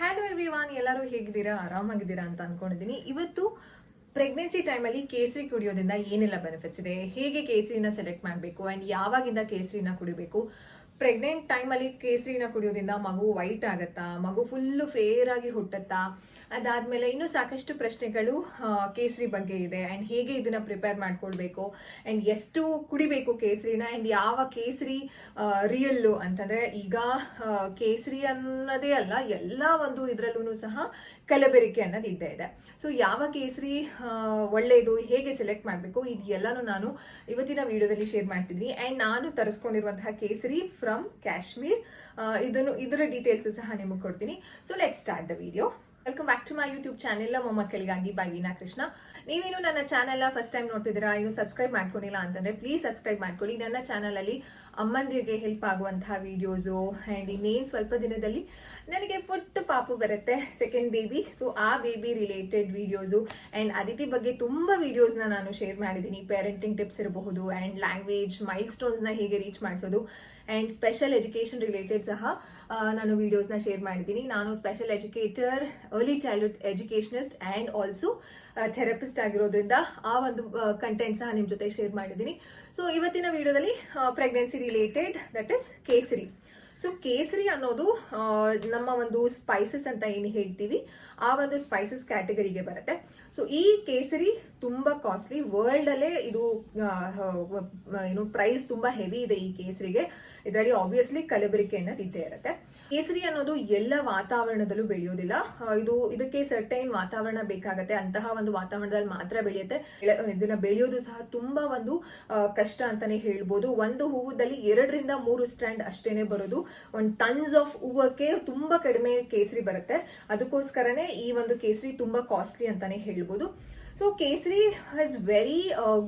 Hello everyone ಎಲ್ಲರೂ ಹೇಗಿದ್ದೀರಾ? ಆರಾಮಾಗಿದ್ದೀರಾ ಅಂತ ಅನ್ಕೊಂಡಿದ್ದೀನಿ. ಇವತ್ತು ಪ್ರೆಗ್ನೆನ್ಸಿ ಟೈಮಲ್ಲಿ ಕೇಸರಿ ಕುಡಿಯೋದ್ರಿಂದ ಏನೆಲ್ಲ ಬೆನಿಫಿಟ್ಸ್ ಇದೆ? ಹೇಗೆ ಕೇಸರಿನ ಸೆಲೆಕ್ಟ್ ಮಾಡಬೇಕು? ಆ್ಯಂಡ್ ಯಾವಾಗಿಂದ ಕೇಸರಿನ ಕುಡಿಬೇಕು? ಪ್ರೆಗ್ನೆಂಟ್ ಟೈಮಲ್ಲಿ ಕೇಸರಿನ ಕುಡಿಯೋದ್ರಿಂದ ಮಗು ವೈಟ್ ಆಗುತ್ತಾ? ಮಗು ಫುಲ್ಲು ಫೇರ್ ಆಗಿ ಹುಟ್ಟತ್ತಾ? ಅದಾದ್ಮೇಲೆ ಇನ್ನೂ ಸಾಕಷ್ಟು ಪ್ರಶ್ನೆಗಳು ಕೇಸರಿ ಬಗ್ಗೆ ಇದೆ. ಆ್ಯಂಡ್ ಹೇಗೆ ಇದನ್ನ ಪ್ರಿಪೇರ್ ಮಾಡ್ಕೊಳ್ಬೇಕು? ಆ್ಯಂಡ್ ಎಷ್ಟು ಕುಡಿಬೇಕು ಕೇಸರಿನ? ಆ್ಯಂಡ್ ಯಾವ ಕೇಸರಿ ರಿಯಲ್ಲು ಅಂತಂದ್ರೆ ಈಗ ಕೇಸರಿ ಅನ್ನೋದೇ ಅಲ್ಲ, ಎಲ್ಲ ಒಂದು ಇದರಲ್ಲೂ ಸಹ ಕಲಬೆರಿಕೆ ಅನ್ನೋದು ಇದ್ದೇ ಇದೆ. ಸೊ ಯಾವ ಕೇಸರಿ ಒಳ್ಳೆಯದು ಹೇಗೆ ಸೆಲೆಕ್ಟ್ ಮಾಡಬೇಕು? ಇದು ಎಲ್ಲನೂ ನಾನು ಇವತ್ತಿನ ವಿಡಿಯೋದಲ್ಲಿ ಶೇರ್ ಮಾಡ್ತಿದ್ದೀನಿ ಆ್ಯಂಡ್ ನಾನು ತರಿಸ್ಕೊಂಡಿರುವಂತಹ ಕೇಸರಿ ಫ್ರಮ್ ಕಾಶ್ಮೀರ್ ಇದನ್ನು, ಇದರ ಡೀಟೇಲ್ಸ್ ಸಹ ನಿಮಗೆ ಕೊಡ್ತೀನಿ. So let start the video welcome back to my YouTube channel ಮೊಮ್ಮಕ್ಕಳಿಗಾಗಿ by Veena Krishna ನೀವೇನು ನನ್ನ ಚಾನೆಲ್ನ ಫಸ್ಟ್ ಟೈಮ್ ನೋಡ್ತಿದ್ದೀರಾ? ಇನ್ನು ಸಬ್ಸ್ಕ್ರೈಬ್ ಮಾಡ್ಕೊಂಡಿಲ್ಲ ಅಂತಂದ್ರೆ ಪ್ಲೀಸ್ ಸಬ್ಸ್ಕ್ರೈಬ್ ಮಾಡ್ಕೊಳ್ಳಿ. ನನ್ನ ಚಾನಲಲ್ಲಿ ಅಮ್ಮಂದಿರಿಗೆ ಹೆಲ್ಪ್ ಆಗುವಂತಹ ವಿಡಿಯೋಸು ಆ್ಯಂಡ್ ಇನ್ನೇನು ಸ್ವಲ್ಪ ದಿನದಲ್ಲಿ ನನಗೆ ಪುಟ್ಟ ಪಾಪು ಬರುತ್ತೆ ಸೆಕೆಂಡ್ ಬೇಬಿ ಸೊ ಆ baby related videos and Aditi ಬಗ್ಗೆ ತುಂಬ ವಿಡಿಯೋಸ್ನ ನಾನು ಶೇರ್ ಮಾಡಿದ್ದೀನಿ. ಪೇರೆಂಟಿಂಗ್ ಟಿಪ್ಸ್ ಇರಬಹುದು ಆ್ಯಂಡ್ ಲ್ಯಾಂಗ್ವೇಜ್ ಮೈಲ್ ಸ್ಟೋನ್ಸ್ನ ಹೇಗೆ ರೀಚ್ ಮಾಡಿಸೋದು. ಆ್ಯಂಡ್ ಸ್ಪೆಷಲ್ ಎಜುಕೇಷನ್ ರಿಲೇಟೆಡ್ ಸಹ ನಾನು ವೀಡಿಯೋಸ್ನ ಶೇರ್ ಮಾಡಿದ್ದೀನಿ. ನಾನು special educator early childhood educationist and also therapist ಆಗಿರೋದ್ರಿಂದ ಆ ಒಂದು ಕಂಟೆಂಟ್ ಸಹ ನಿಮ್ಮ ಜೊತೆ ಶೇರ್ ಮಾಡಿದ್ದೀನಿ. ಸೊ ಇವತ್ತಿನ ವಿಡಿಯೋದಲ್ಲಿ ಪ್ರೆಗ್ನೆನ್ಸಿ ರಿಲೇಟೆಡ್ ದಟ್ ಇಸ್ ಕೇಸರಿ ಸೊ ಕೇಸರಿ ಅನ್ನೋದು ನಮ್ಮ ಒಂದು ಸ್ಪೈಸಸ್ ಅಂತ ಏನು ಹೇಳ್ತೀವಿ, ಆ ಒಂದು ಸ್ಪೈಸಸ್ ಕ್ಯಾಟಗರಿಗೆ ಬರುತ್ತೆ. ಸೊ ಈ ಕೇಸರಿ ತುಂಬಾ ಕಾಸ್ಟ್ಲಿ ವರ್ಲ್ಡ್ ಅಲ್ಲೇ ಇದು ಏನು ಪ್ರೈಸ್ ತುಂಬಾ ಹೆವಿ ಇದೆ ಈ ಕೇಸರಿಗೆ. ಇದರಲ್ಲಿ ಆಬ್ವಿಯಸ್ಲಿ ಕಲಬೆರಿಕೆ ಅನ್ನೋದು ಇದ್ದೇ ಇರುತ್ತೆ. ಕೇಸರಿ ಅನ್ನೋದು ಎಲ್ಲ ವಾತಾವರಣದಲ್ಲೂ ಬೆಳೆಯೋದಿಲ್ಲ. ಇದು ಇದಕ್ಕೆ ಸರ್ಟೈನ್ ವಾತಾವರಣ ಬೇಕಾಗತ್ತೆ. ಅಂತಹ ಒಂದು ವಾತಾವರಣದಲ್ಲಿ ಮಾತ್ರ ಬೆಳೆಯುತ್ತೆ. ಇದನ್ನ ಬೆಳೆಯೋದು ಸಹ ತುಂಬಾ ಒಂದು ಕಷ್ಟ ಅಂತಾನೆ ಹೇಳ್ಬೋದು. ಒಂದು ಹೂವದಲ್ಲಿ ಎರಡರಿಂದ ಮೂರು ಸ್ಟ್ಯಾಂಡ್ ಅಷ್ಟೇನೆ ಬರೋದು. ಒಂದು ಟನ್ಸ್ ಆಫ್ ಹೂವಕ್ಕೆ ತುಂಬಾ ಕಡಿಮೆ ಕೇಸರಿ ಬರುತ್ತೆ. ಅದಕ್ಕೋಸ್ಕರನೇ ಈ ಒಂದು ಕೇಸರಿ ತುಂಬಾ ಕಾಸ್ಟ್ಲಿ ಅಂತಾನೆ ಹೇಳ್ಬೋದು. ಸೊ ಕೇಸರಿ is very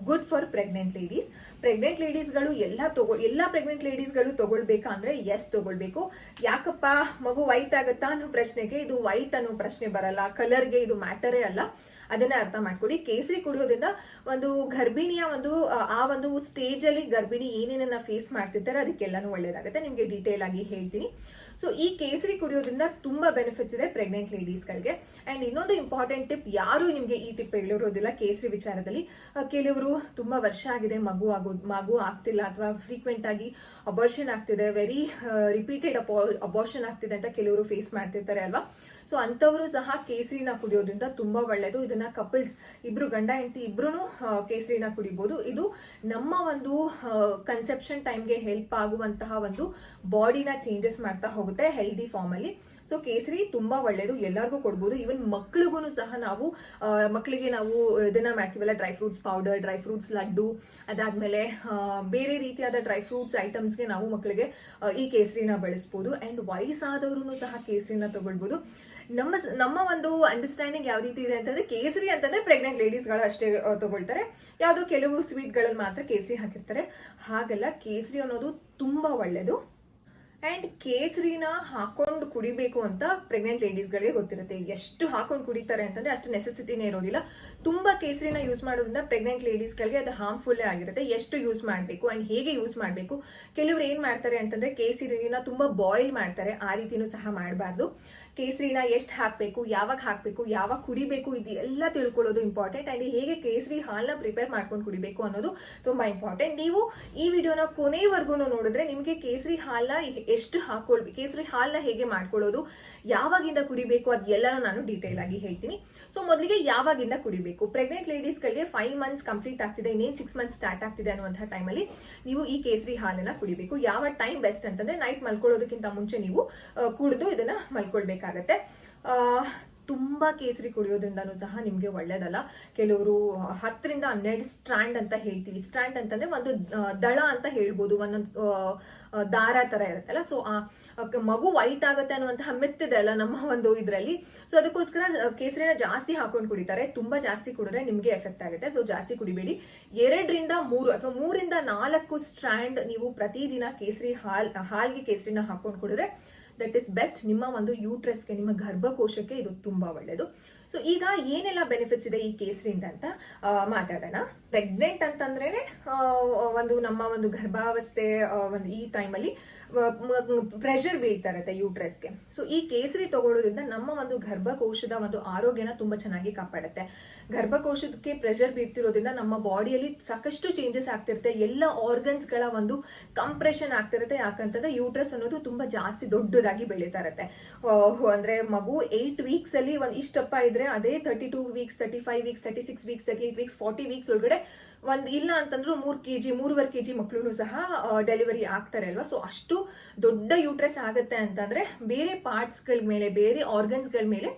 good for pregnant ladies pregnant ಲೇಡೀಸ್ಗಳು ಎಲ್ಲ ತಗೋ ಎಲ್ಲ ಪ್ರೆಗ್ನೆಂಟ್ ಲೇಡೀಸ್ಗಳು ತಗೊಳ್ಬೇಕಾ ಅಂದ್ರೆ ಎಸ್ ತಗೊಳ್ಬೇಕು. ಯಾಕಪ್ಪ ಮಗು ವೈಟ್ ಆಗುತ್ತಾ ಅನ್ನೋ ಪ್ರಶ್ನೆಗೆ ಇದು ವೈಟ್ ಅನ್ನೋ ಪ್ರಶ್ನೆ ಬರಲ್ಲ ಕಲರ್ಗೆ ಇದು ಮ್ಯಾಟರೇ ಅಲ್ಲ. ಅದನ್ನ ಅರ್ಥ ಮಾಡ್ಕೊಳ್ಳಿ. ಕೇಸರಿ ಕುಡಿಯೋದ್ರಿಂದ ಒಂದು ಗರ್ಭಿಣಿಯ ಒಂದು ಆ, ಒಂದು ಸ್ಟೇಜ್ ಅಲ್ಲಿ ಗರ್ಭಿಣಿ ಏನೇನನ್ನ ಫೇಸ್ ಮಾಡ್ತಿರ್ತಾರೆ ಅದಕ್ಕೆಲ್ಲಾನು ಒಳ್ಳೇದಾಗುತ್ತೆ. ನಿಮಗೆ ಡೀಟೇಲ್ ಆಗಿ ಹೇಳ್ತೀನಿ. ಸೊ ಈ ಕೇಸರಿ ಕುಡಿಯೋದ್ರಿಂದ ತುಂಬಾ ಬೆನಿಫಿಟ್ಸ್ ಇದೆ ಪ್ರೆಗ್ನೆಂಟ್ ಲೇಡೀಸ್ಗಳಿಗೆ ಅಂಡ್ ಇನ್ನೊಂದು ಇಂಪಾರ್ಟೆಂಟ್ ಟಿಪ್ ಯಾರು ನಿಮಗೆ ಈ ಟಿಪ್ ಹೇಳಿರೋದಿಲ್ಲ ಕೇಸರಿ ವಿಚಾರದಲ್ಲಿ ಕೆಲವರು ತುಂಬಾ ವರ್ಷ ಆಗಿದೆ, ಮಗು ಆಗೋ, ಮಗು ಆಗ್ತಿಲ್ಲ ಅಥವಾ ಫ್ರೀಕ್ವೆಂಟ್ ಆಗಿ ಅಬಾರ್ಷನ್ ಆಗ್ತಿದೆ ವೆರಿ ರಿಪೀಟೆಡ್ ಅಬಾರ್ಷನ್ ಆಗ್ತಿದೆ ಅಂತ ಕೆಲವರು ಫೇಸ್ ಮಾಡ್ತಿರ್ತಾರೆ ಅಲ್ವಾ? ಸೊ ಅಂತವರು ಸಹ ಕೇಸರಿನ ಕುಡಿಯೋದ್ರಿಂದ ತುಂಬಾ ಒಳ್ಳೆಯದು ಇದನ್ನ ಕಪಲ್ಸ್ ಇಬ್ರು ಗಂಡ ಹೆಂಡತಿ ಇಬ್ರು ಕೇಸರಿನ ಕುಡಿಬಹುದು ಇದು ನಮ್ಮ ಒಂದು ಕನ್ಸೆಪ್ಷನ್ ಟೈಮ್ಗೆ ಹೆಲ್ಪ್ ಆಗುವಂತಹ ಒಂದು ಬಾಡಿನ ಚೇಂಜಸ್ ಮಾಡ್ತಾ ಹೋಗುತ್ತೆ ಹೆಲ್ದಿ ಫಾರ್ಮ್ ಅಲ್ಲಿ. ಸೊ ಕೇಸರಿ ತುಂಬಾ ಒಳ್ಳೇದು. ಎಲ್ಲರಿಗೂ ಕೊಡ್ಬೋದು. ಈವನ್ ಮಕ್ಳಿಗೂ ಸಹ ನಾವು ಮಕ್ಕಳಿಗೆ ನಾವು ಇದನ್ನ ಮಾಡ್ತೀವಲ್ಲ dry fruits powder dry fruits laddu, ಅದಾದ್ಮೇಲೆ ಬೇರೆ ರೀತಿಯಾದ ಡ್ರೈ ಫ್ರೂಟ್ಸ್ ಐಟಮ್ಸ್ಗೆ ನಾವು ಮಕ್ಕಳಿಗೆ ಈ ಕೇಸರಿನ ಬಳಸ್ಬೋದು. ಅಂಡ್ ವಯಸ್ಸಾದವರು ಸಹ ಕೇಸರಿನ ತಗೊಳ್ಬೋದು. ನಮ್ಮ ನಮ್ಮ ಒಂದು ಅಂಡರ್ಸ್ಟ್ಯಾಂಡಿಂಗ್ ಯಾವ ರೀತಿ ಇದೆ ಅಂತಂದ್ರೆ ಕೇಸರಿ ಅಂತಂದ್ರೆ ಪ್ರೆಗ್ನೆಂಟ್ ಲೇಡೀಸ್ಗಳು ಅಷ್ಟೇ ತಗೊಳ್ತಾರೆ. ಯಾವುದೋ ಕೆಲವು ಸ್ವೀಟ್ಗಳಲ್ಲಿ ಮಾತ್ರ ಕೇಸರಿ ಹಾಕಿರ್ತಾರೆ. ಹಾಗೆಲ್ಲ, ಕೇಸರಿ ಅನ್ನೋದು ತುಂಬಾ ಒಳ್ಳೆಯದು ಅಂಡ್ ಕೇಸರಿನ ಹಾಕೊಂಡು ಕುಡಿಬೇಕು ಅಂತ ಪ್ರೆಗ್ನೆಂಟ್ ಲೇಡೀಸ್ಗಳಿಗೆ ಗೊತ್ತಿರುತ್ತೆ. ಎಷ್ಟು ಹಾಕೊಂಡು ಕುಡಿತಾರೆ ಅಂತಂದ್ರೆ ಅಷ್ಟು ನೆಸೆಸಿಟಿನೇ ಇರೋದಿಲ್ಲ. ತುಂಬಾ ಕೇಸರಿನ ಯೂಸ್ ಮಾಡೋದ್ರಿಂದ ಪ್ರೆಗ್ನೆಂಟ್ ಲೇಡೀಸ್ಗಳಿಗೆ ಅದು ಹಾರ್ಮ್ಫುಲ್ ಆಗಿರುತ್ತೆ. ಎಷ್ಟು ಯೂಸ್ ಮಾಡಬೇಕು ಅಂಡ್ ಹೇಗೆ ಯೂಸ್ ಮಾಡಬೇಕು. ಕೆಲವರು ಏನು ಮಾಡ್ತಾರೆ ಅಂತಂದ್ರೆ ಕೇಸರಿನ ತುಂಬಾ ಬಾಯ್ಲ್ ಮಾಡ್ತಾರೆ. ಆ ರೀತಿನೂ ಸಹ ಮಾಡಬಾರ್ದು. ಕೇಸರಿನ ಎಷ್ಟು ಹಾಕಬೇಕು, ಯಾವಾಗ ಹಾಕಬೇಕು, ಯಾವಾಗ ಕುಡಿಬೇಕು, ಇದು ಎಲ್ಲ ತಿಳ್ಕೊಳ್ಳೋದು ಇಂಪಾರ್ಟೆಂಟ್ ಆ್ಯಂಡ್ ಹೇಗೆ ಕೇಸರಿ ಹಾಲನ್ನ ಪ್ರಿಪೇರ್ ಮಾಡ್ಕೊಂಡು ಕುಡಿಬೇಕು ಅನ್ನೋದು ತುಂಬ ಇಂಪಾರ್ಟೆಂಟ್ ನೀವು ಈ ವಿಡಿಯೋನ ಕೊನೆವರೆಗೂ ನೋಡಿದ್ರೆ ನಿಮಗೆ ಕೇಸರಿ ಹಾಲ್ನ ಎಷ್ಟು ಹಾಕೊಳ್ಬೇಕು ಕೇಸರಿ ಹಾಲನ್ನ ಹೇಗೆ ಮಾಡ್ಕೊಳ್ಳೋದು, ಯಾವಾಗಿಂದ ಕುಡಿಬೇಕು, ಅದೆಲ್ಲನೂ ನಾನು ಡೀಟೇಲ್ ಆಗಿ ಹೇಳ್ತೀನಿ. ಸೊ ಮೊದಲಿಗೆ ಯಾವಾಗಿಂದ ಕುಡಿಬೇಕು? ಪ್ರೆಗ್ನೆಂಟ್ ಲೇಡೀಸ್ಗಳಿಗೆ ಫೈವ್ ಮಂತ್ಸ್ ಕಂಪ್ಲೀಟ್ ಆಗ್ತಿದೆ, ಇನ್ನೇನು ಸಿಕ್ಸ್ ಮಂತ್ಸ್ ಸ್ಟಾರ್ಟ್ ಆಗ್ತಿದೆ ಅನ್ನುವಂಥ ಟೈಮಲ್ಲಿ ನೀವು ಈ ಕೇಸರಿ ಹಾಲನ್ನ ಕುಡಿಬೇಕು. ಯಾವ ಟೈಮ್ ಬೆಸ್ಟ್ ಅಂತಂದ್ರೆ ನೈಟ್ ಮಲ್ಕೊಳ್ಳೋದಕ್ಕಿಂತ ಮುಂಚೆ ನೀವು ಕುಡಿದು ಇದನ್ನ ಮಲ್ಕೊಳ್ಬೇಕಾಗತ್ತೆ. ತುಂಬ ಕೇಸರಿ ಕುಡಿಯೋದ್ರಿಂದನೂ ಸಹ ನಿಮ್ಗೆ ಒಳ್ಳೇದಲ್ಲ. ಕೆಲವರು ಹತ್ತರಿಂದ ಹನ್ನೆರಡು ಸ್ಟ್ರಾಂಡ್ ಅಂತ ಹೇಳ್ತೀವಿ. ಸ್ಟ್ರಾಂಡ್ ಅಂತಂದ್ರೆ ಒಂದು ದಳ ಅಂತ ಹೇಳ್ಬೋದು. ಒಂದೊಂದು ದಾರ ತರ ಇರುತ್ತಲ್ಲ. ಸೊ ಆ ಮಗು ವೈಟ್ ಆಗುತ್ತೆ ಅನ್ನುವಂತಹ ಮೆತ್ತಿದೆ ಅಲ್ಲ ನಮ್ಮ ಒಂದು ಇದರಲ್ಲಿ. ಸೊ ಅದಕ್ಕೋಸ್ಕರ ಕೇಸರಿನ ಜಾಸ್ತಿ ಹಾಕೊಂಡು ಕುಡಿತಾರೆ. ತುಂಬಾ ಜಾಸ್ತಿ ಕುಡಿದ್ರೆ ನಿಮ್ಗೆ ಎಫೆಕ್ಟ್ ಆಗುತ್ತೆ. ಸೊ ಜಾಸ್ತಿ ಕುಡಿಬೇಡಿ. ಎರಡರಿಂದ ಮೂರು ಅಥವಾ ಮೂರಿಂದ ನಾಲ್ಕು ಸ್ಟ್ರಾಂಡ್ ನೀವು ಪ್ರತಿದಿನ ಕೇಸರಿ ಹಾಲ್, ಹಾಲ್ಗೆ ಕೇಸರಿನ ಹಾಕೊಂಡು ಕುಡಿದ್ರೆ ದಟ್ ಇಸ್ ಬೆಸ್ಟ್ ನಿಮ್ಮ ಒಂದು ಯೂಟ್ರಸ್ಗೆ ನಿಮ್ಮ ಗರ್ಭಕೋಶಕ್ಕೆ ಇದು ತುಂಬಾ ಒಳ್ಳೆಯದು ಸೊ ಈಗ ಏನೆಲ್ಲ ಬೆನಿಫಿಟ್ಸ್ ಇದೆ ಈ ಕೇಸರಿಂದ ಅಂತ ಮಾತಾಡೋಣ. ಪ್ರೆಗ್ನೆಂಟ್ ಅಂತಂದ್ರೇನೆ ಒಂದು ನಮ್ಮ ಒಂದು ಗರ್ಭಾವಸ್ಥೆ ಒಂದು ಈ ಟೈಮಲ್ಲಿ ಪ್ರೆಷರ್ ಬೀಳ್ತಾ ಇರುತ್ತೆ ಯೂಟ್ರಸ್ಗೆ ಸೊ ಈ ಕೇಸರಿ ತಗೊಳ್ಳೋದ್ರಿಂದ ನಮ್ಮ ಒಂದು ಗರ್ಭಕೋಶದ ಒಂದು ಆರೋಗ್ಯನ ತುಂಬಾ ಚೆನ್ನಾಗಿ ಕಾಪಾಡುತ್ತೆ. ಗರ್ಭಕೋಶಕ್ಕೆ ಪ್ರೆಷರ್ ಬೀಳ್ತಿರೋದ್ರಿಂದ ನಮ್ಮ ಬಾಡಿಯಲ್ಲಿ ಸಾಕಷ್ಟು ಚೇಂಜಸ್ ಆಗ್ತಿರುತ್ತೆ. ಎಲ್ಲ ಆರ್ಗನ್ಸ್ಗಳ ಒಂದು ಕಂಪ್ರೆಷನ್ ಆಗ್ತಿರುತ್ತೆ. ಯಾಕಂತಂದ್ರೆ ಯೂಟ್ರಸ್ ಅನ್ನೋದು ತುಂಬಾ ಜಾಸ್ತಿ ದೊಡ್ಡದಾಗಿ ಬೆಳೀತಾ ಇರುತ್ತೆ. ಅಂದ್ರೆ ಮಗು ಏಟ್ ವೀಕ್ಸ್ ಅಲ್ಲಿ ಒಂದ್ ಇಷ್ಟಪ್ಪ ಇದ್ರೆ ಅದೇ thirty two weeks thirty five weeks thirty six weeks thirty eight weeks forty weeks ಒಳಗಡೆ ಒಂದ್ ಇಲ್ಲ ಅಂತಂದ್ರೂ ಮೂರ್ ಕೆಜಿ, ಮೂರುವರೆ ಕೆ ಜಿ ಮಕ್ಕಳು ಸಹ ಡೆಲಿವರಿ ಆಗ್ತಾರೆ ಅಲ್ವಾ? ಸೊ ಅಷ್ಟು ದೊಡ್ಡ ಯೂಟ್ರೆಸ್ ಆಗುತ್ತೆ ಅಂತಂದ್ರೆ ಬೇರೆ ಪಾರ್ಟ್ಸ್ಗಳ ಮೇಲೆ, ಬೇರೆ ಆರ್ಗನ್ಸ್ಗಳ ಮೇಲೆ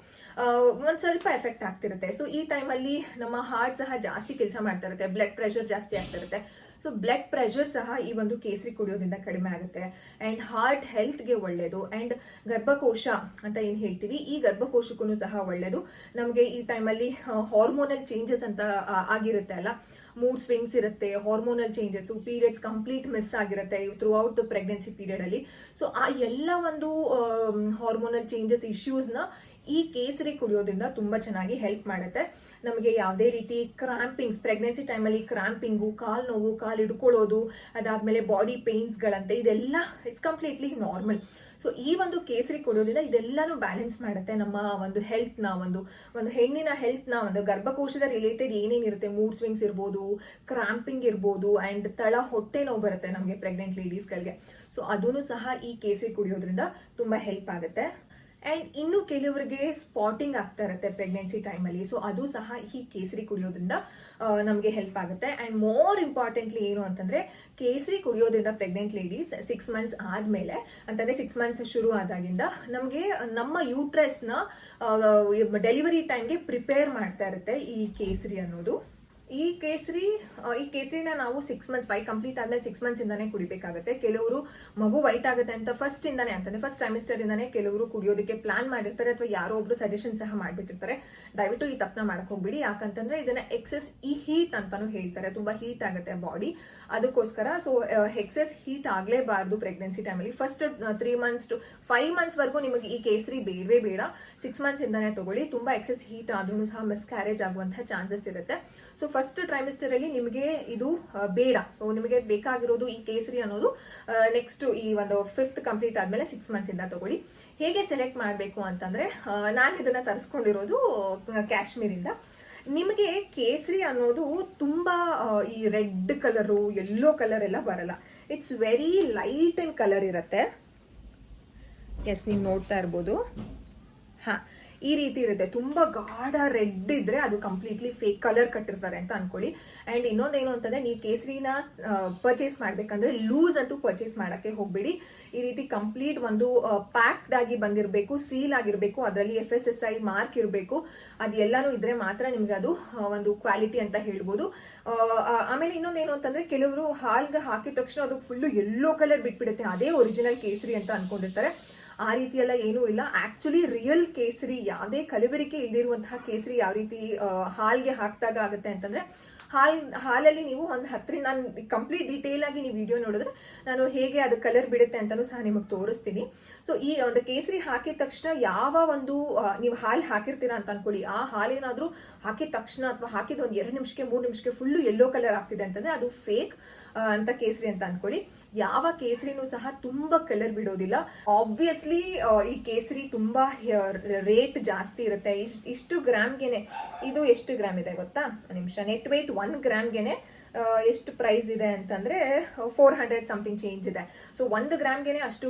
ಒಂದು ಸ್ವಲ್ಪ ಎಫೆಕ್ಟ್ ಆಗ್ತಿರುತ್ತೆ. ಸೊ ಈ ಟೈಮಲ್ಲಿ ನಮ್ಮ ಹಾರ್ಟ್ ಸಹ ಜಾಸ್ತಿ ಕೆಲಸ ಮಾಡ್ತಾ ಇರುತ್ತೆ. ಬ್ಲಡ್ ಪ್ರೆಷರ್ ಜಾಸ್ತಿ ಆಗ್ತಾ ಇರುತ್ತೆ. ಸೊ ಬ್ಲಡ್ ಪ್ರೆಷರ್ ಸಹ ಈ ಒಂದು ಕೇಸರಿ ಕುಡಿಯೋದ್ರಿಂದ ಕಡಿಮೆ ಆಗುತ್ತೆ. ಅಂಡ್ ಹಾರ್ಟ್ ಹೆಲ್ತ್ಗೆ ಒಳ್ಳೆಯದು ಅಂಡ್ ಗರ್ಭಕೋಶ ಅಂತ ಏನು ಹೇಳ್ತೀವಿ? ಈ ಗರ್ಭಕೋಶಕ್ಕೂ ಸಹ ಒಳ್ಳೆಯದು ನಮಗೆ ಈ ಟೈಮಲ್ಲಿ ಹಾರ್ಮೋನಲ್ ಚೇಂಜಸ್ ಅಂತ ಆಗಿರುತ್ತೆ ಅಲ್ಲ? ಮೂಡ್ ಸ್ವಿಂಗ್ಸ್ ಇರುತ್ತೆ hormonal changes periods complete miss ಆಗಿರುತ್ತೆ ಥ್ರೂ ಔಟ್ ಪ್ರೆಗ್ನೆನ್ಸಿ ಪೀರಿಯಡ್ ಅಲ್ಲಿ. ಸೊ ಆ ಎಲ್ಲ ಒಂದು ಹಾರ್ಮೋನಲ್ ಚೇಂಜಸ್ನ ಈ ಕೇಸರಿ ಕುಡಿಯೋದ್ರಿಂದ ತುಂಬಾ ಚೆನ್ನಾಗಿ ಹೆಲ್ಪ್ ಮಾಡುತ್ತೆ. ನಮಗೆ ಯಾವುದೇ ರೀತಿ ಕ್ರಾಂಪಿಂಗ್ಸ್ ಪ್ರೆಗ್ನೆನ್ಸಿ ಟೈಮಲ್ಲಿ ಕ್ರಾಂಪಿಂಗು ಕಾಲ್ ನೋವು, ಕಾಲು ಹಿಡ್ಕೊಳ್ಳೋದು, ಅದಾದ್ಮೇಲೆ ಬಾಡಿ ಪೇನ್ಸ್ ಗಳಂತೆ, ಇದೆಲ್ಲ ಇಟ್ಸ್ ಕಂಪ್ಲೀಟ್ಲಿ ನಾರ್ಮಲ್ ಸೊ ಈ ಒಂದು ಕೇಸರಿ ಕೊಡೋದ್ರಿಂದ ಇದೆಲ್ಲಾನು ಬ್ಯಾಲೆನ್ಸ್ ಮಾಡುತ್ತೆ ನಮ್ಮ ಒಂದು ಹೆಲ್ತ್ನ ಒಂದು ಒಂದು ಹೆಣ್ಣಿನ ಹೆಲ್ತ್ನ ಒಂದು ಗರ್ಭಕೋಶದ ರಿಲೇಟೆಡ್ ಏನೇನಿರುತ್ತೆ ಮೂಡ್ ಸ್ವಿಂಗ್ಸ್ ಇರ್ಬೋದು ಕ್ರಾಂಪಿಂಗ್ ಇರ್ಬೋದು ಅಂಡ್ ತಳ ಹೊಟ್ಟೆ ನೋವು ಬರುತ್ತೆ ನಮಗೆ ಪ್ರೆಗ್ನೆಂಟ್ ಲೇಡೀಸ್ಗಳಿಗೆ ಸೊ ಅದೂ ಸಹ ಈ ಕೇಸರಿ ಕುಡಿಯೋದ್ರಿಂದ ತುಂಬಾ ಹೆಲ್ಪ್ ಆಗುತ್ತೆ. ಅಂಡ್ ಇನ್ನು ಕೆಲವರಿಗೆ ಸ್ಪಾಟಿಂಗ್ ಆಗ್ತಾ ಇರುತ್ತೆ ಪ್ರೆಗ್ನೆನ್ಸಿ ಟೈಮಲ್ಲಿ ಸೊ ಅದು ಸಹ ಈ ಕೇಸರಿ ಕುಡಿಯೋದ್ರಿಂದ ನಮಗೆ ಹೆಲ್ಪ್ ಆಗುತ್ತೆ. ಆ್ಯಂಡ್ ಮೋರ್ ಇಂಪಾರ್ಟೆಂಟ್ಲಿ ಏನು ಅಂತಂದ್ರೆ, ಕೇಸರಿ ಕುಡಿಯೋದ್ರಿಂದ ಪ್ರೆಗ್ನೆಂಟ್ ಲೇಡೀಸ್ ಸಿಕ್ಸ್ ಮಂತ್ಸ್ ಆದ್ಮೇಲೆ, ಅಂತಂದರೆ ಸಿಕ್ಸ್ ಮಂತ್ಸ್ ಶುರು ಆದಾಗಿಂದ ನಮಗೆ ನಮ್ಮ ಯೂಟ್ರೆಸ್ನ ಡೆಲಿವರಿ ಟೈಮ್ಗೆ ಪ್ರಿಪೇರ್ ಮಾಡ್ತಾ ಇರುತ್ತೆ ಈ ಕೇಸರಿ ಅನ್ನೋದು. ಈ ಕೇಸರಿ ಈ ಕೇಸರಿನ ನಾವು ಸಿಕ್ಸ್ ಮಂತ್ಸ್ ವೈ ಕಂಪ್ಲೀಟ್ ಆದ್ಮೇಲೆ ಸಿಕ್ಸ್ ಮಂತ್ಸ್ ಇಂದಾನೆ ಕುಡಿಬೇಕಾಗುತ್ತೆ. ಕೆಲವರು ಮಗು ವೈಟ್ ಆಗುತ್ತೆ ಅಂತ ಫಸ್ಟ್ ಇಂದಾನೆ ಅಂತಂದ್ರೆ ಫಸ್ಟ್ ಟ್ರೈಮಿಸ್ಟರ್ ಇಂದಾನೆ ಕೆಲವರು ಕುಡಿಯೋದಕ್ಕೆ ಪ್ಲಾನ್ ಮಾಡಿರ್ತಾರೆ ಅಥವಾ ಯಾರೋ ಒಬ್ರು ಸಜೆಷನ್ ಸಹ ಮಾಡಿಬಿಟ್ಟಿರ್ತಾರೆ. ದಯವಿಟ್ಟು ಈ ತಪ್ಪನ ಮಾಡಕ್ ಹೋಗ್ಬಿಡಿ. ಯಾಕಂತಂದ್ರೆ ಇದನ್ನ ಎಕ್ಸೆಸ್ ಈ ಹೀಟ್ ಅಂತಾನು ಹೇಳ್ತಾರೆ. ತುಂಬಾ ಹೀಟ್ ಆಗುತ್ತೆ ಬಾಡಿ ಅದಕ್ಕೋಸ್ಕರ ಸೊ ಎಕ್ಸೆಸ್ ಹೀಟ್ ಆಗ್ಲೇಬಾರದು ಪ್ರೆಗ್ನೆನ್ಸಿ ಟೈಮಲ್ಲಿ first three months to five months ವರೆಗೂ ನಿಮಗೆ ಈ ಕೇಸರಿ ಬೇಡವೇ ಬೇಡ. ಸಿಕ್ಸ್ ಮಂತ್ಸ್ ಇಂದಾನೆ ತಗೊಳ್ಳಿ. ತುಂಬಾ ಎಕ್ಸೆಸ್ ಹೀಟ್ ಆದ್ರೂ ಸಹ ಮಿಸ್ಕ್ಯಾರೇಜ್ ಆಗುವಂತಹ ಚಾನ್ಸಸ್ ಇರುತ್ತೆ. ಸೊ ಫಸ್ಟ್ ಟ್ರೈಮಿಸ್ಟರ್ ಅಲ್ಲಿ ನಿಮಗೆ ಇದು ಬೇಡ. ಸೊ ನಿಮಗೆ ಬೇಕಾಗಿರೋದು ಈ ಕೇಸರಿ ಅನ್ನೋದು ನೆಕ್ಸ್ಟ್ ಈ ಒಂದು ಫಿಫ್ತ್ ಕಂಪ್ಲೀಟ್ ಆದ್ಮೇಲೆ ಸಿಕ್ಸ್ ಮಂತ್ಸ್ ಇಂದ ತಗೊಳ್ಳಿ. ಹೇಗೆ ಸೆಲೆಕ್ಟ್ ಮಾಡಬೇಕು ಅಂತಂದ್ರೆ ನಾನು ಇದನ್ನ ತರಿಸ್ಕೊಂಡಿರೋದು ಕಾಶ್ಮೀರಿಂದ. ನಿಮಗೆ ಕೇಸರಿ ಅನ್ನೋದು ತುಂಬಾ ಈ ರೆಡ್ ಕಲರು ಯೆಲ್ಲೋ ಕಲರ್ ಎಲ್ಲ ಬರಲ್ಲ. It's very light and colour ಇರುತ್ತೆ. ಎಸ್ ನೀವು ನೋಡ್ತಾ ಇರ್ಬೋದು. ಹಾ. ಈ ರೀತಿ ಇರುತ್ತೆ. ತುಂಬಾ ಗಾಢ ರೆಡ್ ಇದ್ರೆ ಅದು ಕಂಪ್ಲೀಟ್ಲಿ ಫೇಕ್ ಕಲರ್ ಕಟ್ಟಿರ್ತಾರೆ ಅಂತ ಅನ್ಕೊಳ್ಳಿ. ಅಂಡ್ ಇನ್ನೊಂದೇನು ಅಂತಂದ್ರೆ ನೀವು ಕೇಸರಿನ ಪರ್ಚೇಸ್ ಮಾಡ್ಬೇಕಂದ್ರೆ ಲೂಸ್ ಅಂತೂ ಪರ್ಚೇಸ್ ಮಾಡಕ್ಕೆ ಹೋಗ್ಬೇಡಿ. ಈ ರೀತಿ ಕಂಪ್ಲೀಟ್ ಒಂದು ಪ್ಯಾಕ್ಡ್ ಆಗಿ ಬಂದಿರಬೇಕು ಸೀಲ್ ಆಗಿರಬೇಕು, ಅದರಲ್ಲಿ F S S I mark ಇರಬೇಕು. ಅದೆಲ್ಲಾನು ಇದ್ರೆ ಮಾತ್ರ ನಿಮ್ಗೆ ಅದು ಒಂದು ಕ್ವಾಲಿಟಿ ಅಂತ ಹೇಳ್ಬೋದು. ಆಮೇಲೆ ಇನ್ನೊಂದೇನು ಅಂತಂದ್ರೆ ಕೆಲವರು ಹಾಲ್ಗೆ ಹಾಕಿದ ತಕ್ಷಣ ಅದು ಫುಲ್ಲು ಎಲ್ಲೋ ಕಲರ್ ಬಿಟ್ಬಿಡುತ್ತೆ. ಅದೇ ಒರಿಜಿನಲ್ ಕೇಸರಿ ಅಂತ ಅನ್ಕೊಂಡಿರ್ತಾರೆ. ಆ ರೀತಿ ಎಲ್ಲ ಏನೂ ಇಲ್ಲ. ಆಕ್ಚುಲಿ ರಿಯಲ್ ಕೇಸರಿ, ಯಾವುದೇ ಕಲಬೆರಿಕೆ ಇಲ್ದಿರುವಂತಹ ಕೇಸರಿ ಯಾವ ರೀತಿ ಹಾಲ್ಗೆ ಹಾಕಿದಾಗ ಆಗುತ್ತೆ ಅಂತಂದ್ರೆ, ಹಾಲ್, ಹಾಲಲ್ಲಿ ನೀವು ಒಂದು ಹತ್ತರಿಂದ ನಾನು ಕಂಪ್ಲೀಟ್ ಡೀಟೇಲ್ ಆಗಿ ನೀವು ವಿಡಿಯೋ ನೋಡಿದ್ರೆ ನಾನು ಹೇಗೆ ಅದು ಕಲರ್ ಬಿಡುತ್ತೆ ಅಂತಲೂ ಸಹ ನಿಮಗೆ ತೋರಿಸ್ತೀನಿ. ಸೊ ಈ ಒಂದು ಕೇಸರಿ ಹಾಕಿದ ತಕ್ಷಣ ಯಾವ ಒಂದು ನೀವು ಹಾಲು ಹಾಕಿರ್ತೀರಾ ಅಂತ ಅನ್ಕೊಳ್ಳಿ. ಆ ಹಾಲೇನಾದರೂ ಹಾಕಿದ ತಕ್ಷಣ ಅಥವಾ ಹಾಕಿದ ಒಂದು ಎರಡು ನಿಮಿಷಕ್ಕೆ, ಮೂರು ನಿಮಿಷಕ್ಕೆ ಫುಲ್ಲು ಯೆಲ್ಲೋ ಕಲರ್ ಆಗ್ತಿದೆ ಅಂತಂದ್ರೆ ಅದು ಫೇಕ್ ಅಂತ ಕೇಸರಿ ಅಂತ ಅನ್ಕೊಳ್ಳಿ. ಯಾವ ಕೇಸರಿನೂ ಸಹ ತುಂಬಾ ಕಲರ್ ಬಿಡೋದಿಲ್ಲ. ಆಬ್ವಿಯಸ್ಲಿ ಈ ಕೇಸರಿ ತುಂಬಾ ರೇಟ್ ಜಾಸ್ತಿ ಇರುತ್ತೆ. ಇಷ್ಟು ಗ್ರಾಮ್ಗೆನೆ, ಇದು ಎಷ್ಟು ಗ್ರಾಮ್ ಇದೆ ಗೊತ್ತಾ? ನಿಮಿಷ ನೆಟ್ ವೇಟ್ ಒನ್ ಗ್ರಾಮ್ಗೆನೆ ಎಷ್ಟು ಪ್ರೈಸ್ ಇದೆ ಅಂತಂದ್ರೆ ಫೋರ್ ಹಂಡ್ರೆಡ್ ಸಮಥಿಂಗ್ ಚೇಂಜ್ ಇದೆ. ಸೊ ಒಂದು ಗ್ರಾಮ್ಗೆನೆ ಅಷ್ಟು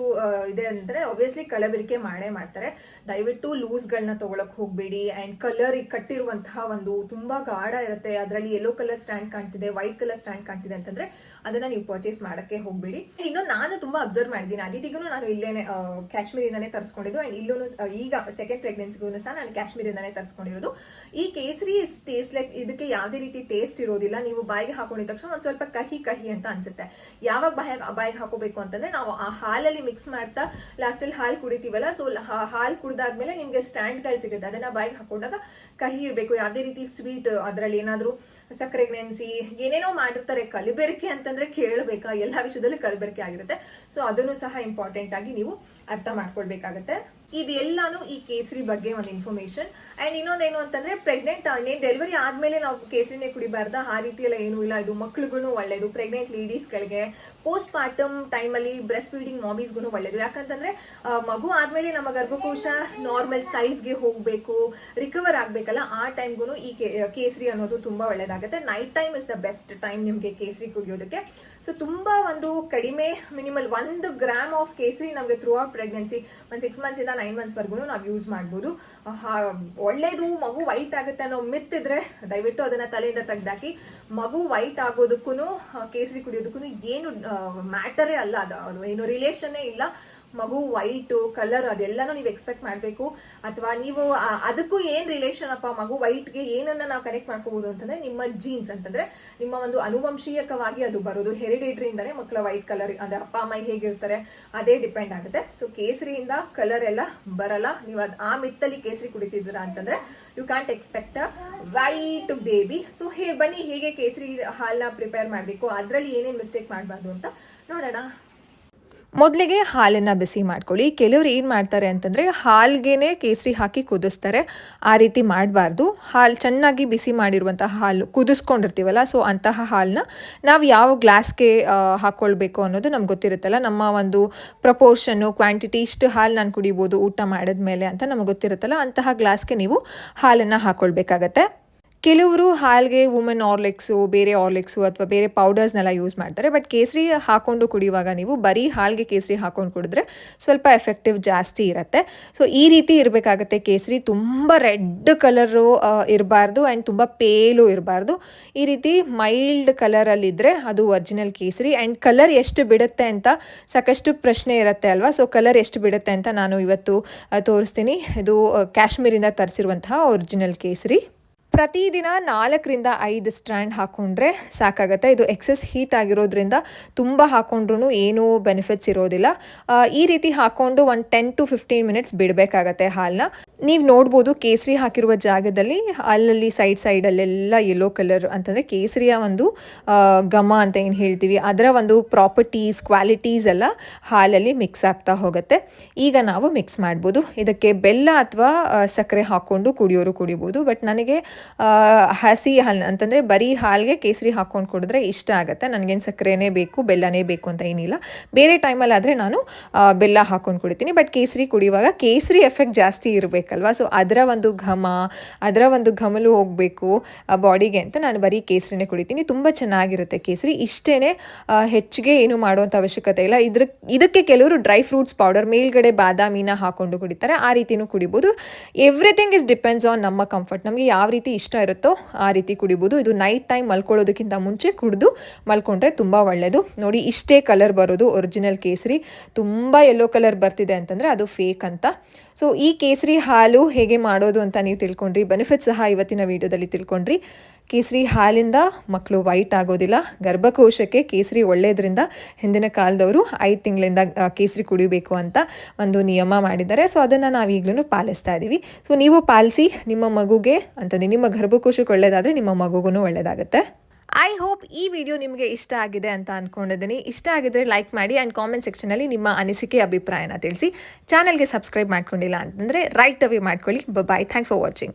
ಇದೆ ಅಂದ್ರೆ ಒಬ್ವಿಯಸ್ಲಿ ಕಲಬೆರಿಕೆ ಮಾಡೇ ಮಾಡ್ತಾರೆ. ದಯವಿಟ್ಟು ಲೂಸ್ಗಳನ್ನ ತಗೊಳಕ್ ಹೋಗ್ಬೇಡಿ. ಅಂಡ್ ಕಲರ್ ಕಟ್ಟಿರುವಂತಹ ಒಂದು ತುಂಬಾ ಗಾಢ ಇರುತ್ತೆ. ಅದರಲ್ಲಿ ಯೆಲ್ಲೋ ಕಲರ್ ಸ್ಟ್ಯಾಂಡ್ ಕಾಣ್ತಿದೆ ವೈಟ್ ಕಲರ್ ಸ್ಟ್ಯಾಂಡ್ ಕಾಣ್ತಿದೆ ಅಂತಂದ್ರೆ ಅದನ್ನ ನೀವು ಪರ್ಚೇಸ್ ಮಾಡಕ್ಕೆ ಹೋಗ್ಬೇಡಿ. ಇನ್ನು ನಾನು ತುಂಬಾ ಅಬ್ಸರ್ವ್ ಮಾಡಿದ್ದೀನಿ. ಅದಿತಿಗೂ ನಾನು ಇಲ್ಲೇನೆ ಕಾಶ್ಮೀರ್ ಕಾಶ್ಮೀರಿಂದಾನೇ ತರಿಸ್ಕೊಂಡಿದ್ದು ಅಂಡ್ ಇಲ್ಲೂ ಈಗ ಸೆಕೆಂಡ್ ಪ್ರೆಗ್ನೆನ್ಸಿಗೂ ಸಹ ನಾನು ಕಾಶ್ಮೀರಿಂದಾನೇ ತರಿಸ್ಕೊಂಡಿರೋದು. ಈ ಕೇಸರಿ ಟೇಸ್ಟ್ ಲೈಕ್ ಇದಕ್ಕೆ ಯಾವುದೇ ರೀತಿ ಟೇಸ್ಟ್ ಇರೋದಿಲ್ಲ. ನೀವು ಬಾಯಿಗೆ ಹಾಕೊಂಡಿದ ತಕ್ಷಣ ಒಂದ್ ಸ್ವಲ್ಪ ಕಹಿ ಕಹಿ ಅಂತ ಅನ್ಸುತ್ತೆ. ಯಾವಾಗ ಬಾಯಿಗೆ ಬಾಯಿಗೆ ಹಾಕೋಬೇಕು ಅಂತಂದ್ರೆ ನಾವು ಆ ಹಾಲಲ್ಲಿ ಮಿಕ್ಸ್ ಮಾಡ್ತಾ ಲಾಸ್ಟ್ ಅಲ್ಲಿ ಹಾಲು ಕುಡಿತೀವಲ್ಲ ಸೊ ಹಾಲು ಕುಡಿದಾದ್ಮೇಲೆ ನಿಮ್ಗೆ ಸ್ಟ್ಯಾಂಡ್ಗಳು ಸಿಗುತ್ತೆ. ಅದನ್ನ ಬಾಯಿಗೆ ಹಾಕೊಂಡಾಗ ಕಹಿ ಇರಬೇಕು, ಯಾವುದೇ ರೀತಿ ಸ್ವೀಟ್ ಅದರಲ್ಲಿ ಏನಾದರೂ ಸಕ್ಕರೆ ನೆನೆಸಿ, ಏನೇನೋ ಮಾಡಿರ್ತಾರೆ, ಕಲಬೆರಕೆ ಅಂತಂದ್ರೆ ಕೇಳಬೇಕಾ? ಎಲ್ಲಾ ವಿಷಯದಲ್ಲಿ ಕಲಬೆರಕೆ ಆಗಿರುತ್ತೆ. ಸೊ ಅದನ್ನು ಸಹ ಇಂಪಾರ್ಟೆಂಟ್ ಆಗಿ ನೀವು ಅರ್ಥ ಮಾಡ್ಕೊಳ್ಬೇಕಾಗತ್ತೆ. ಇದೆಲ್ಲಾನು ಈ ಕೇಸರಿ ಬಗ್ಗೆ ಒಂದು ಇನ್ಫಾರ್ಮೇಶನ್ ಅಂಡ್ ಇನ್ನೊಂದೇನು ಅಂತಂದ್ರೆ ಪ್ರೆಗ್ನೆಂಟ್ ಡೆಲಿವರಿ ಆದ್ಮೇಲೆ ನಾವು ಕೇಸರಿನೇ ಕುಡಿಬಾರ್ದ? ಆ ರೀತಿ ಎಲ್ಲ ಏನೂ ಇಲ್ಲ. ಇದು ಮಕ್ಳಿಗೂ ಒಳ್ಳೇದು. ಪ್ರೆಗ್ನೆಂಟ್ ಲೇಡೀಸ್ಗಳಿಗೆ ಪೋಸ್ಟ್ ಪಾರ್ಟಮ್ ಟೈಮಲ್ಲಿ ಬ್ರೆಸ್ಟ್ ಫೀಡಿಂಗ್ ಮಾಮೀಸ್ಗೂ ಒಳ್ಳೇದು. ಯಾಕಂತಂದ್ರೆ ಮಗು ಆದ್ಮೇಲೆ ನಮ್ಮ ಗರ್ಭಕೋಶ ನಾರ್ಮಲ್ ಸೈಜ್ಗೆ ಹೋಗ್ಬೇಕು ರಿಕವರ್ ಆಗ್ಬೇಕಲ್ಲ, ಆ ಟೈಮ್ಗೂ ಈ ಕೇಸರಿ ಅನ್ನೋದು ತುಂಬಾ ಒಳ್ಳೇದಾಗುತ್ತೆ. Night time is the best time ನಿಮಗೆ ಕೇಸರಿ ಕುಡಿಯೋದಕ್ಕೆ. ಸೊ ತುಂಬಾ ಒಂದು ಕಡಿಮೆ ಮಿನಿಮಲ್ ಒಂದು ಗ್ರಾಮ್ ಆಫ್ ಕೇಸರಿ ನಮಗೆ ಥ್ರೂ ಔಟ್ ಪ್ರೆಗ್ನೆನ್ಸಿ ಒಂದು ಸಿಕ್ಸ್ ಮಂತ್ಸ್ ಇಂದ ನೈನ್ ಮಂತ್ಸ್ ವರ್ಗು ನಾವು ಯೂಸ್ ಮಾಡ್ಬೋದು. ಒಳ್ಳೇದು ಮಗು ವೈಟ್ ಆಗುತ್ತೆ ಅನ್ನೋ ಮಿತ್ ಇದ್ರೆ ದಯವಿಟ್ಟು ಅದನ್ನ ತಲೆಯಿಂದ ತೆಗ್ದಾಕಿ, ಮಗು ವೈಟ್ ಆಗೋದಕ್ಕೂ ಕೇಸರಿ ಕುಡಿಯೋದಕ್ಕೂ ಏನು ಮ್ಯಾಟರೇ ಅಲ್ಲ, ಅದು ಏನು ರಿಲೇಷನ್ನೇ ಇಲ್ಲ. ಮಗು ವೈಟು ಕಲರ್ ಅದೆಲ್ಲನೂ ನೀವು ಎಕ್ಸ್ಪೆಕ್ಟ್ ಮಾಡಬೇಕು. ಅಥವಾ ನೀವು ಅದಕ್ಕೂ ಏನ್ ರಿಲೇಷನ್ ಅಪ್ಪ ಮಗು ವೈಟ್ಗೆ ಏನನ್ನ ನಾವು ಕನೆಕ್ಟ್ ಮಾಡ್ಕೋಬಹುದು ಅಂತಂದ್ರೆ ನಿಮ್ಮ ಜೀನ್ಸ್ ಅಂತಂದ್ರೆ ನಿಮ್ಮ ಒಂದು ಅನುವಂಶೀಯಕವಾಗಿ ಅದು ಬರೋದು. ಹೆರಿಡೇಟ್ರಿಯಿಂದನೇ ಮಕ್ಕಳ ವೈಟ್ ಕಲರ್ ಅಂದ್ರೆ ಅಪ್ಪ, ಅಮ್ಮ ಹೇಗಿರ್ತಾರೆ, ಅದೇ ಡಿಪೆಂಡ್ ಆಗುತ್ತೆ. ಸೊ ಕೇಸರಿಯಿಂದ ಕಲರ್ ಎಲ್ಲ ಬರಲ್ಲ. ನೀವು ಅದು, ಆ ಮಿತ್ತಲ್ಲಿ ಕೇಸರಿ ಕುಡಿತಿದ್ದೀರಾ ಅಂತಂದ್ರೆ you can't expect a white baby so ಹೇ, ಬನ್ನಿ, ಹೇಗೆ ಕೇಸರಿ ಹಾಲ್ನ ಪ್ರಿಪೇರ್ ಮಾಡಬೇಕು, ಅದರಲ್ಲಿ ಏನೇನು ಮಿಸ್ಟೇಕ್ ಮಾಡಬಾರ್ದು ಅಂತ ನೋಡೋಣ. ಮೊದಲಿಗೆ ಹಾಲನ್ನು ಬಿಸಿ ಮಾಡ್ಕೊಳ್ಳಿ. ಕೆಲವರು ಏನು ಮಾಡ್ತಾರೆ ಅಂತಂದರೆ ಹಾಲ್ಗೆನೆ ಕೇಸರಿ ಹಾಕಿ ಕುದಿಸ್ತಾರೆ. ಆ ರೀತಿ ಮಾಡಬಾರ್ದು. ಹಾಲು ಚೆನ್ನಾಗಿ ಬಿಸಿ ಮಾಡಿರುವಂಥ ಹಾಲು ಕುದಿಸ್ಕೊಂಡಿರ್ತೀವಲ್ಲ, ಸೊ ಅಂತಹ ಹಾಲನ್ನ ನಾವು ಯಾವ ಗ್ಲಾಸ್ಗೆ ಹಾಕ್ಕೊಳ್ಬೇಕು ಅನ್ನೋದು ನಮ್ಗೆ ಗೊತ್ತಿರುತ್ತಲ್ಲ. ನಮ್ಮ ಒಂದು ಪ್ರಪೋರ್ಷನ್ನು, ಕ್ವಾಂಟಿಟಿ ಇಷ್ಟು ಹಾಲು ನಾನು ಕುಡಿಬೋದು ಊಟ ಮಾಡಿದ್ಮೇಲೆ ಅಂತ ನಮಗೆ ಗೊತ್ತಿರುತ್ತಲ್ಲ. ಅಂತಹ ಗ್ಲಾಸ್ಗೆ ನೀವು ಹಾಲನ್ನು ಹಾಕ್ಕೊಳ್ಬೇಕಾಗತ್ತೆ ಕೆಲವರು ಹಾಲ್ಗೆ ವುಮೆನ್ ಆರ್ಲಿಕ್ಸು ಬೇರೆ ಆರ್ಲೆಕ್ಸು ಅಥವಾ ಬೇರೆ ಪೌಡರ್ಸ್ನೆಲ್ಲ ಯೂಸ್ ಮಾಡ್ತಾರೆ. ಬಟ್ ಕೇಸರಿ ಹಾಕ್ಕೊಂಡು ಕುಡಿಯುವಾಗ ನೀವು ಬರೀ ಹಾಲ್ಗೆ ಕೇಸರಿ ಹಾಕೊಂಡು ಕುಡಿದ್ರೆ ಸ್ವಲ್ಪ ಎಫೆಕ್ಟಿವ್ ಜಾಸ್ತಿ ಇರುತ್ತೆ. ಸೊ ಈ ರೀತಿ ಇರಬೇಕಾಗತ್ತೆ. ಕೇಸರಿ ತುಂಬ ರೆಡ್ ಕಲರು ಇರಬಾರ್ದು ಆ್ಯಂಡ್ ತುಂಬ ಪೇಲು ಇರಬಾರ್ದು. ಈ ರೀತಿ ಮೈಲ್ಡ್ ಕಲರಲ್ಲಿದ್ದರೆ ಅದು ಒರಿಜಿನಲ್ ಕೇಸರಿ ಆ್ಯಂಡ್ ಕಲರ್ ಎಷ್ಟು ಬಿಡುತ್ತೆ ಅಂತ ಸಾಕಷ್ಟು ಪ್ರಶ್ನೆ ಇರುತ್ತೆ ಅಲ್ವಾ? ಸೊ ಕಲರ್ ಎಷ್ಟು ಬಿಡುತ್ತೆ ಅಂತ ನಾನು ಇವತ್ತು ತೋರಿಸ್ತೀನಿ. ಇದು ಕಾಶ್ಮೀರಿಂದ ತರಿಸಿರುವಂತಹ ಒರಿಜಿನಲ್ ಕೇಸರಿ. ಪ್ರತಿದಿನ ನಾಲ್ಕರಿಂದ ಐದು ಸ್ಟ್ಯಾಂಡ್ ಹಾಕ್ಕೊಂಡ್ರೆ ಸಾಕಾಗುತ್ತೆ. ಇದು ಎಕ್ಸೆಸ್ ಹೀಟ್ ಆಗಿರೋದ್ರಿಂದ ತುಂಬ ಹಾಕ್ಕೊಂಡ್ರೂ ಏನೂ ಬೆನಿಫಿಟ್ಸ್ ಇರೋದಿಲ್ಲ. ಈ ರೀತಿ ಹಾಕ್ಕೊಂಡು ಒಂದು ಟೆನ್ ಟು ಫಿಫ್ಟೀನ್ ಮಿನಿಟ್ಸ್ ಬಿಡಬೇಕಾಗತ್ತೆ ಹಾಲನ್ನ ನೀವು ನೋಡ್ಬೋದು ಕೇಸರಿ ಹಾಕಿರುವ ಜಾಗದಲ್ಲಿ ಅಲ್ಲಲ್ಲಿ ಸೈಡ್ ಸೈಡಲ್ಲೆಲ್ಲ ಯೆಲ್ಲೋ ಕಲರ್ ಅಂತಂದರೆ ಕೇಸರಿಯ ಒಂದು ಘಮ ಅಂತ ಏನು ಹೇಳ್ತೀವಿ, ಅದರ ಒಂದು ಪ್ರಾಪರ್ಟೀಸ್ ಕ್ವಾಲಿಟೀಸ್ ಎಲ್ಲ ಹಾಲಲ್ಲಿ ಮಿಕ್ಸ್ ಆಗ್ತಾ ಹೋಗುತ್ತೆ. ಈಗ ನಾವು ಮಿಕ್ಸ್ ಮಾಡ್ಬೋದು. ಇದಕ್ಕೆ ಬೆಲ್ಲ ಅಥವಾ ಸಕ್ಕರೆ ಹಾಕ್ಕೊಂಡು ಕುಡಿಯೋರು ಕುಡಿಬೋದು. ಬಟ್ ನನಗೆ ಹಸಿ ಹಾಲು ಅಂತಂದರೆ ಬರೀ ಹಾಲಿಗೆ ಕೇಸರಿ ಹಾಕ್ಕೊಂಡು ಕುಡಿದ್ರೆ ಇಷ್ಟ ಆಗುತ್ತೆ. ನನಗೇನು ಸಕ್ಕರೆನೇ ಬೇಕು, ಬೆಲ್ಲನೇ ಬೇಕು ಅಂತ ಏನಿಲ್ಲ. ಬೇರೆ ಟೈಮಲ್ಲಿ ಆದರೆ ನಾನು ಬೆಲ್ಲ ಹಾಕ್ಕೊಂಡು ಕುಡಿತೀನಿ. ಬಟ್ ಕೇಸರಿ ಕುಡಿಯುವಾಗ ಕೇಸರಿ ಎಫೆಕ್ಟ್ ಜಾಸ್ತಿ ಇರಬೇಕಲ್ವ? ಸೊ, ಅದರ ಒಂದು ಘಮ, ಅದರ ಒಂದು ಘಮಲು ಹೋಗಬೇಕು ಬಾಡಿಗೆ ಅಂತ ನಾನು ಬರೀ ಕೇಸರಿನೇ ಕುಡಿತೀನಿ. ತುಂಬ ಚೆನ್ನಾಗಿರುತ್ತೆ ಕೇಸರಿ. ಇಷ್ಟೇ ಹೆಚ್ಚಿಗೆ ಏನು ಮಾಡುವಂಥ ಅವಶ್ಯಕತೆ ಇಲ್ಲ. ಇದ್ರ, ಇದಕ್ಕೆ ಕೆಲವರು ಡ್ರೈ ಫ್ರೂಟ್ಸ್ ಪೌಡರ್, ಮೇಲ್ಗಡೆ ಬಾದಾಮಿನ ಹಾಕ್ಕೊಂಡು ಕುಡಿತಾರೆ. ಆ ರೀತಿಯೂ ಕುಡಿಬೋದು. ಎವ್ರಿಥಿಂಗ್ ಇಸ್ ಡಿಪೆಂಡ್ಸ್ ಆನ್ ನಮ್ಮ ಕಂಫರ್ಟ್. ನಮಗೆ ಯಾವ ರೀತಿ ಇಷ್ಟ ಇರುತ್ತೋ ಆ ರೀತಿ ಕುಡಿಬೋದು. ಇದು ನೈಟ್ ಟೈಮ್ ಮಲ್ಕೊಳ್ಳೋದಕ್ಕಿಂತ ಮುಂಚೆ ಕುಡಿದು ಮಲ್ಕೊಂಡ್ರೆ ತುಂಬ ಒಳ್ಳೆಯದು ನೋಡಿ, ಇಷ್ಟೇ ಕಲರ್ ಬರೋದು ಒರಿಜಿನಲ್ ಕೇಸರಿ. ತುಂಬ ಯೆಲ್ಲೋ ಕಲರ್ ಬರ್ತಿದೆ ಅಂತಂದರೆ ಅದು ಫೇಕ್ ಅಂತ. ಸೊ ಈ ಕೇಸರಿ ಹಾಲು ಹೇಗೆ ಮಾಡೋದು ಅಂತ ನೀವು ತಿಳ್ಕೊಂಡ್ರಿ. ಬೆನಿಫಿಟ್ ಸಹ ಇವತ್ತಿನ ವಿಡಿಯೋದಲ್ಲಿ ತಿಳ್ಕೊಂಡ್ರಿ. ಕೇಸರಿ ಹಾಲಿಂದ ಮಕ್ಕಳು ವೈಟ್ ಆಗೋದಿಲ್ಲ. ಗರ್ಭಕೋಶಕ್ಕೆ ಕೇಸರಿ ಒಳ್ಳೆಯದ್ರಿಂದ ಹಿಂದಿನ ಕಾಲದವರು ಐದು ತಿಂಗಳಿಂದ ಕೇಸರಿ ಕುಡಿಬೇಕು ಅಂತ ಒಂದು ನಿಯಮ ಮಾಡಿದ್ದಾರೆ. ಸೊ ಅದನ್ನು ನಾವು ಈಗಲೂ ಪಾಲಿಸ್ತಾ ಇದ್ದೀವಿ ಸೊ ನೀವು ಪಾಲಿಸಿ ನಿಮ್ಮ ಮಗುಗೆ ಅಂತಂದರೆ ನಿಮ್ಮ ಗರ್ಭಕೋಶಕ್ಕೆ ಒಳ್ಳೆಯದಾದರೆ ನಿಮ್ಮ ಮಗುಗೂ ಒಳ್ಳೆಯದಾಗುತ್ತೆ ಐ ಹೋಪ್ ಈ ವಿಡಿಯೋ ನಿಮಗೆ ಇಷ್ಟ ಆಗಿದೆ ಅಂತ ಅಂದ್ಕೊಂಡಿದ್ದೀನಿ ಇಷ್ಟ ಆಗಿದ್ರೆ ಲೈಕ್ ಮಾಡಿ ಆ್ಯಂಡ್ ಕಾಮೆಂಟ್ ಸೆಕ್ಷನಲ್ಲಿ ನಿಮ್ಮ ಅನಿಸಿಕೆ, ಅಭಿಪ್ರಾಯನ ತಿಳಿಸಿ. ಚಾನಲ್ಗೆ ಸಬ್ಸ್ಕ್ರೈಬ್ ಮಾಡ್ಕೊಂಡಿಲ್ಲ ಅಂತಂದರೆ ರೈಟ್ ಅವೇ ಮಾಡ್ಕೊಳ್ಳಿ. Bye thanks for watching